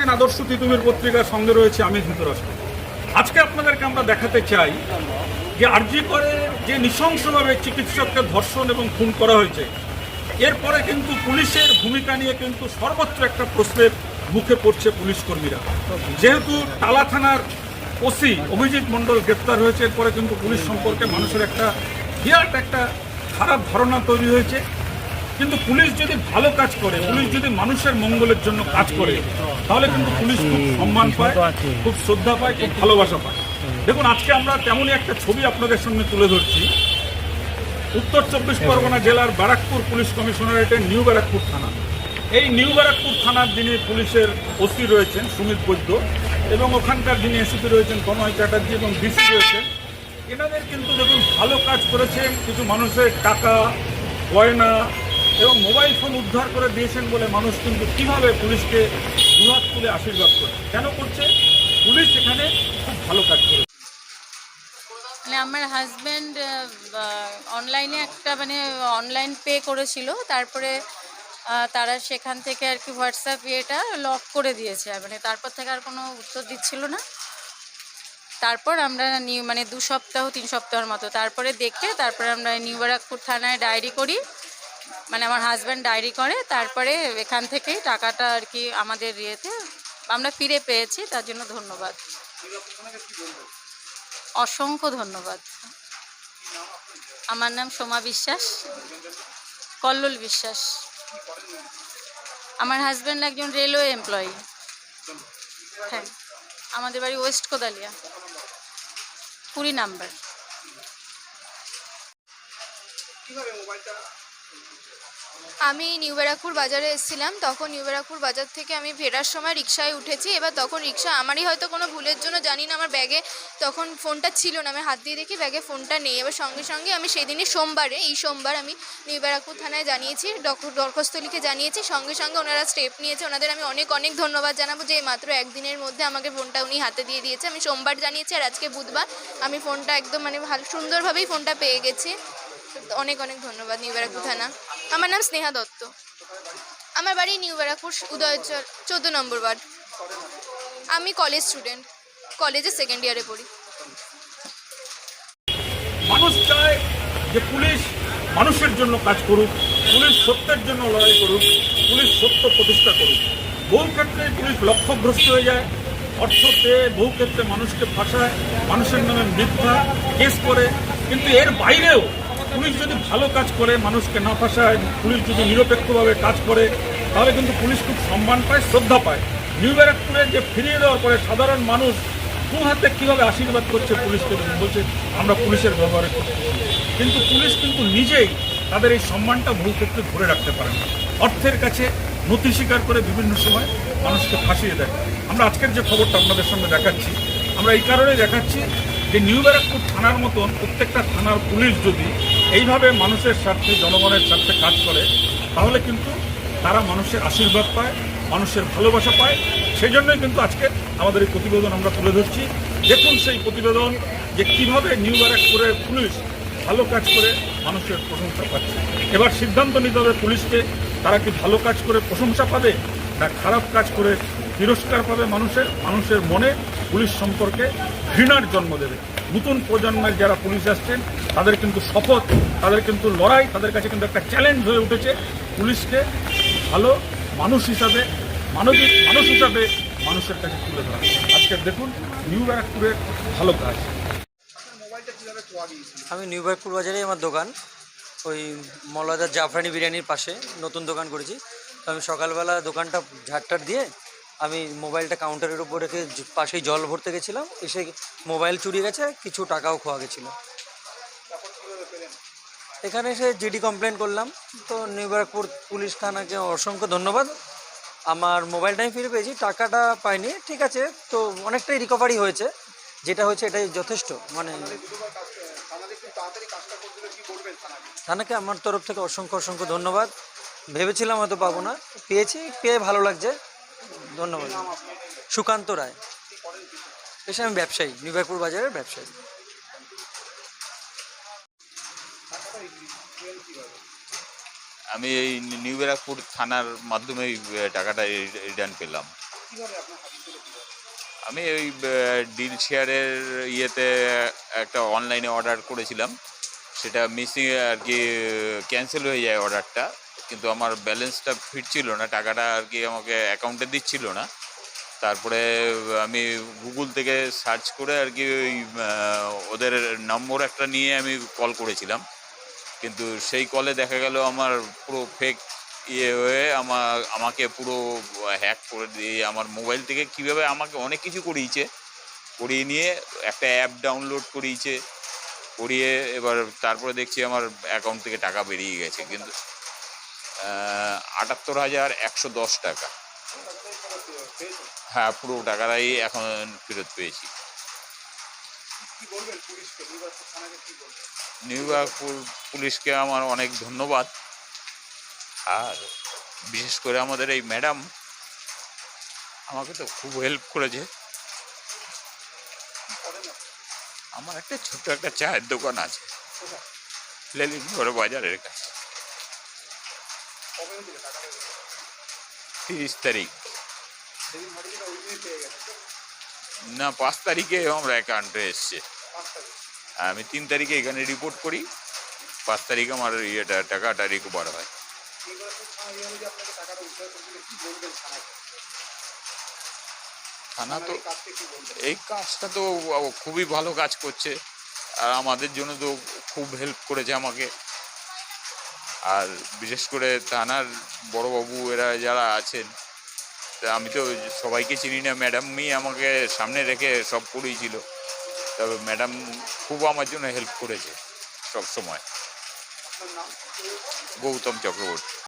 দেখছেন আদর্শ তিতুমির পত্রিকার সঙ্গে রয়েছে আমি ধৃতরাষ্ট্র। আজকে আপনাদেরকে আমরা দেখাতে চাই যে আরজি করে যে নৃশংসভাবে চিকিৎসককে ধর্ষণ এবং খুন করা হয়েছে, এরপরে কিন্তু পুলিশের ভূমিকা নিয়ে কিন্তু সর্বত্র একটা প্রশ্নের মুখে পড়ছে পুলিশ কর্মীরা। যেহেতু টালা থানার ওসি অভিজিৎ মণ্ডল গ্রেপ্তার হয়েছে, এরপরে কিন্তু পুলিশ সম্পর্কে মানুষের একটা বিরাট একটা খারাপ ধারণা তৈরি হয়েছে। কিন্তু পুলিশ যদি ভালো কাজ করে, পুলিশ যদি মানুষের মঙ্গলের জন্য কাজ করে, তাহলে কিন্তু পুলিশ খুব সম্মান পায়, খুব শ্রদ্ধা পায়, খুব ভালোবাসা পায়। দেখুন, আজকে আমরা তেমনই একটা ছবি আপনাদের সামনে তুলে ধরছি। উত্তর চব্বিশ পরগনা জেলার ব্যারাকপুর পুলিশ কমিশনারেটের নিউ ব্যারাকপুর থানা। এই নিউ ব্যারাকপুর থানার যিনি পুলিশের ওসি রয়েছেন, সুমিত বৈদ্য, এবং ওখানকার যিনি এসিপি রয়েছেন কনয় চ্যাটার্জি এবং ডিসি রয়েছেন, এনাদের কিন্তু দেখুন, ভালো কাজ করেছেন। কিছু মানুষের টাকা, গয়না এবং মোবাইল ফোন উদ্ধার করে দিয়েছেন বলে মানুষ কিন্তু কীভাবে পুলিশকে দুহাত তুলে আশীর্বাদ করে? কেন করছে? পুলিশ এখানে খুব ভালো কাজ করে মানে আমার হাজব্যান্ড অনলাইনে একটা মানে অনলাইন পে করেছিল, তারপরে তারা সেখান থেকে আর কি হোয়াটসঅ্যাপ ইয়েটা লক করে দিয়েছে। মানে তারপর থেকে আর কোনো উত্তর দিচ্ছিল না। তারপর আমরা নিউ মানে দু সপ্তাহ, তিন সপ্তাহের মতো। তারপরে দেখে তারপরে আমরা নিউ ব্যারাকপুর থানায় ডায়েরি করি। মানে আমার হাজব্যান্ড ডায়েরি করে, তারপরে এখান থেকেই টাকাটা আর কি আমাদের ইয়েতে আমরা ফিরে পেয়েছি, তার জন্য ধন্যবাদ। অসংখ্য ধন্যবাদ। আমার নাম সোমা বিশ্বাস, কল্লোল বিশ্বাস। আমার হাজব্যান্ড একজন রেলওয়ে এমপ্লয়ি হ্যাঁ আমাদের বাড়ি ওয়েস্ট কোদালিয়া কুড়ি নাম্বার আমি নিউ ব্যারাকপুর বাজারে এসেছিলাম, তখন নিউ ব্যারাকপুর বাজার থেকে আমি ফেরার সময় রিক্সায় উঠেছি। এবার তখন রিক্সা আমারই হয়তো কোনো ভুলের জন্য, জানি না আমার ব্যাগে তখন ফোনটা ছিল না, আমি হাত দিয়ে দেখি ব্যাগে ফোনটা নেই। এবার সঙ্গে সঙ্গে আমি সেদিনই সোমবারে, এই সোমবার আমি নিউ ব্যারাকপুর থানায় জানিয়েছি দরখাস্ত লিখে জানিয়েছি। সঙ্গে সঙ্গে ওনারা স্টেপ নিয়েছে, ওনাদের আমি অনেক অনেক ধন্যবাদ জানাব যে মাত্র একদিনের মধ্যে আমাকে ফোনটা উনি হাতে দিয়ে দিয়েছে। আমি সোমবার জানিয়েছি আর আজকে বুধবার আমি ফোনটা একদম মানে ভালো, সুন্দরভাবেই ফোনটা পেয়ে গেছি। অনেক অনেক ধন্যবাদ, নিউ ব্যারাকপুর থানা। আমার নাম স্নেহা দত্ত। আমার বাড়ি নিউ ব্যারাকপুর, উদয়চর, চোদ্দ নম্বর ওয়ার্ড। আমি কলেজ স্টুডেন্ট কলেজে সেকেন্ড ইয়ারে পড়ি। মানুষ চায় যে পুলিশ মানুষের জন্য কাজ করুক, পুলিশ সত্যের জন্য লড়াই করুক, পুলিশ সত্য প্রতিষ্ঠা করুক। বহু ক্ষেত্রে পুলিশ লক্ষ্যভ্রষ্ট হয়ে যায়। অর্থ পেয়ে বহু ক্ষেত্রে মানুষকে ফাঁসায়, মানুষের নামে মিথ্যা কেস করে। কিন্তু এর বাইরেও পুলিশ যদি ভালো কাজ করে, মানুষকে না ফাঁসায়, পুলিশ যদি নিরপেক্ষভাবে কাজ করে, তাহলে কিন্তু পুলিশ খুব সম্মান পায়, শ্রদ্ধা পায়। নিউ ব্যারাকপুরে যে ফিরিয়ে দেওয়ার পরে সাধারণ মানুষ দু হাতে কীভাবে আশীর্বাদ করছে পুলিশকে বলছে, আমরা পুলিশের ব্যবহারে কিন্তু পুলিশ কিন্তু নিজেই তাদের এই সম্মানটা বহু ক্ষেত্রে ধরে রাখতে পারে না। অর্থের কাছে নথি স্বীকার করে বিভিন্ন সময় মানুষকে ফাঁসিয়ে দেয়। আমরা আজকের যে খবরটা আপনাদের সামনে দেখাচ্ছি, আমরা এই কারণেই দেখাচ্ছি যে নিউ ব্যারাকপুর থানার মতন প্রত্যেকটা থানার পুলিশ যদি এইভাবে মানুষের স্বার্থে, জনগণের স্বার্থে কাজ করে, তাহলে কিন্তু তারা মানুষের আশীর্বাদ পায়, মানুষের ভালোবাসা পায়। সেই জন্যই কিন্তু আজকে আমাদের এই প্রতিবেদন আমরা তুলে ধরছি। দেখুন সেই প্রতিবেদন যে কীভাবে নিউ ব্যারাকপুরের পুলিশ ভালো কাজ করে মানুষের প্রশংসা পাচ্ছে। এবার সিদ্ধান্ত নিতে হবে পুলিশকে, তারা কি ভালো কাজ করে প্রশংসা পাবে না খারাপ কাজ করে তিরস্কার পাবে মানুষের? মানুষের মনে পুলিশ সম্পর্কে ঘৃণার জন্ম দেবে। নতুন প্রজন্মের যারা পুলিশ আসছেন, তাদের কিন্তু শপথ, তাদের কিন্তু লড়াই, তাদের কাছে কিন্তু একটা চ্যালেঞ্জ হয়ে উঠেছে। পুলিশকে ভালো মানুষ হিসাবে, মানবিক মানুষ হিসাবে মানুষের কাছে তুলে ধরা। আজকে দেখুন, নিউ ব্যারাকপুরের ভালো কাজ। আমি নিউ ব্যারাকপুর বাজারেই আমার দোকান। ওই মৌলাদার জাফরানি বিরিয়ানির পাশে নতুন দোকান করেছি। তো আমি সকালবেলা দোকানটা ঝাড়টার দিয়ে আমি মোবাইলটা কাউন্টারের উপর রেখে পাশেই জল ভরতে গেছিলাম, এসে মোবাইল চুরি গেছে, কিছু টাকাও খোয়া গেছিল। এখানে এসে জিডি কমপ্লেন করলাম। তো নিউ ব্যারাকপুর পুলিশ থানাকে অসংখ্য ধন্যবাদ। আমার মোবাইলটা আমি ফিরে পেয়েছি, টাকাটা পাইনি। ঠিক আছে, তো অনেকটাই রিকভারি হয়েছে। যেটা হয়েছে এটাই যথেষ্ট। মানে থানাকে আমার তরফ থেকে অসংখ্য অসংখ্য ধন্যবাদ। ভেবেছিলাম হয়তো পাবো না। পেয়েছি, পেয়ে ভালো লাগছে। ধন্যবাদ। সুকান্ত রায়। এসে আমি ব্যবসায়ী নিউ ব্যারাকপুর বাজারের ব্যবসায়ী। আমি এই নিউ ব্যারাকপুর থানার মাধ্যমে এই টাকাটা রিটার্ন পেলাম। আমি ওই ডিল শেয়ারের ইয়েতে একটা অনলাইনে অর্ডার করেছিলাম। সেটা মিসিং আর কি ক্যান্সেল হয়ে যায় অর্ডারটা। কিন্তু আমার ব্যালেন্সটা ফিরছিল না, টাকাটা আর কি আমাকে অ্যাকাউন্টে দিচ্ছিল না। তারপরে আমি গুগল থেকে সার্চ করে আর কি ওই ওদের নম্বর একটা নিয়ে আমি কল করেছিলাম। কিন্তু সেই কলে দেখা গেল আমার পুরো ফেক ইয়ে হয়ে আমার, আমাকে পুরো হ্যাক করে দিয়ে আমার মোবাইল থেকে কীভাবে আমাকে অনেক কিছু করিয়েছে, করিয়ে নিয়ে একটা অ্যাপ ডাউনলোড করিয়েছে, করিয়ে এবার তারপরে দেখছি আমার অ্যাকাউন্ট থেকে টাকা বেরিয়ে গেছে। কিন্তু আটাত্তর হাজার একশো দশ টাকা। হ্যাঁ পুরো টাকাটাই এখন ফেরত পেয়েছি। নিউ ইয়র্ক পুলিশকে? আমার অনেক ধন্যবাদ। আর বিশেষ করে আমাদের এই ম্যাডাম আমাকে তো খুব হেল্প করেছে। আমার একটা ছোট্ট একটা চায়ের দোকান আছে লেলিনগড় বাজারের কাছে। তিরিশ তারিখ। না, পাঁচ তারিখে আমার অ্যাকাউন্টে এসছে। আমি তিন তারিখে এখানে রিপোর্ট করি। পাঁচ তারিখ আমার ইয়েটা, টাকাটা রিকভার হয়। থানা তো এই কাজটা তো খুবই ভালো কাজ করছে। আর আমাদের জন্য তো খুব হেল্প করেছে আমাকে। আর বিশেষ করে থানার বড়োবাবু এরা যারা আছেন, তা আমি তো সবাইকে চিনি না। ম্যাডামই আমাকে সামনে রেখে সব করিয়েছিল তবে ম্যাডাম খুব আমার জন্য হেল্প করেছে সব সময় গৌতম চক্রবর্তী।